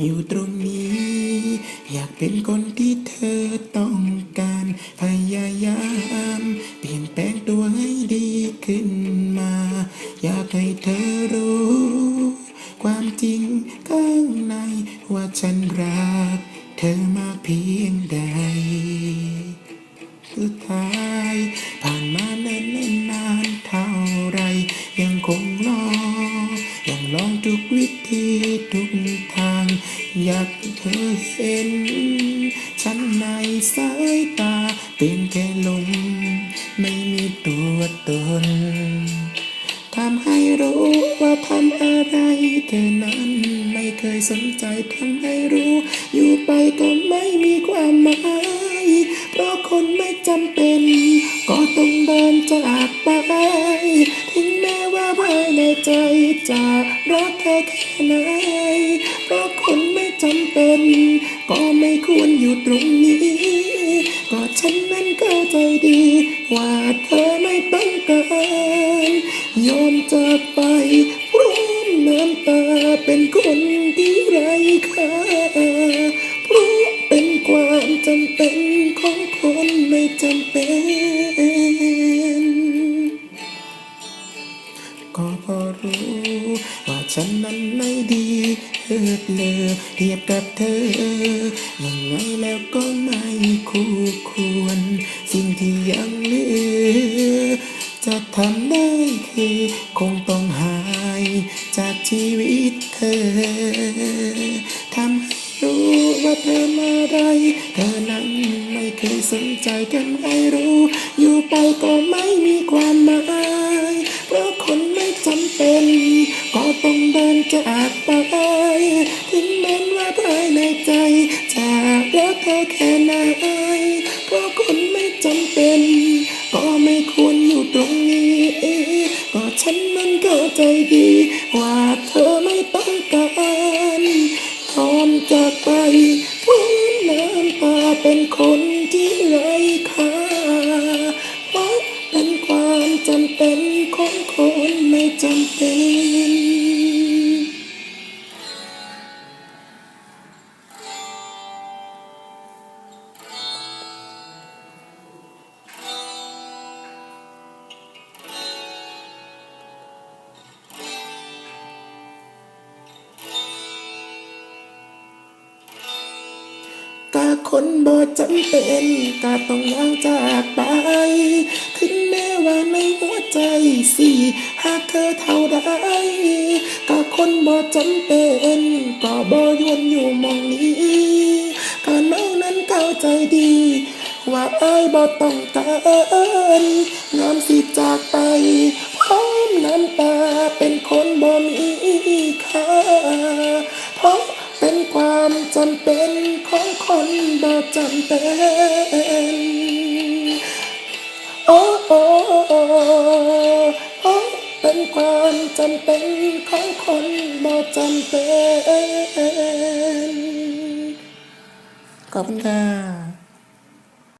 อยู่ตรงนี้ อยากเป็นคนที่เธอต้องการ พยายามเปลี่ยนแปลงตัวให้ดีขึ้นมา อยากให้เธอรู้ ความจริงข้างใน ว่าฉันรัก เธอมากเพียงใด สุดท้ายผ่านมาเนิ่นนานเท่าไร ยังคงรอ ยังลองทุกวิธีทุกท อยากให้เธอเห็น ฉันในสายตา เป็นแค่ลม ไม่มีตัวตนทำให้รู้ว่าทำอะไรเธอนั้น ไม่เคยสนใจทำให้รู้ อยู่ไปก็ไม่มีความหมาย เพราะคนไม่จำเป็น ก็ต้องเดินจากไปถึงแม้ว่าภายในใจจะรักเธอแค่ไหนเพราะคน จำเป็น ก็ไม่ควรอยู่ตรงนี้ ก็ฉันนั้นเข้าใจดี ว่าเธอไม่ต้องการยอมจากไปพร้อมน้ำตาเป็นคนที่ไร้ค่าเพราะเป็นความจำเป็นของคนไม่จำเป็นก็พอรู้ ว่าฉันนั้นไม่ดีเลิศเลอเทียบกับเธอยังไงแล้วก็ไม่คู่ควร สิ่งที่ยังเหลือ จะทำได้คือคงต้องหายจากชีวิตเธอทำให้รู้ว่าเธอมาไรเธอนั้นไม่เคยสนใจกันให้รู้ อยู่ไปก็ไม่มีความ ต้องเดินจากไปถึงแม้ว่าภายในใจ จะรักเธอแค่ไหนเพราะคนไม่จำเป็น ก็ไม่ควรอยู่ตรงนี้ก็ฉันนั้นเข้าใจดี ว่าเธอไม่ต้องการยอมจากไปพร้อน้ำตาเป็นคนที่ไร้ค่าเพราะเป็นความจำเป็นของคนไม่จำเป็น คนบ่จำเป็นกาต้องวางจากไป ถึงแม้ว่าในหัวใจสิหากเธอเท่าใดกาคนบ่จำเป็นก็บ่ยวนอยู่มองนี้กาเมานั้นเข้าใจดี ว่าอายบ่ต้องการยอมสิจ จำเป็นของคนบ่จำเป็น โอ้โอ้โอ้โอ้เป็นความจำเป็นของคนบ่จำเป็น ขอบคุณค่ะ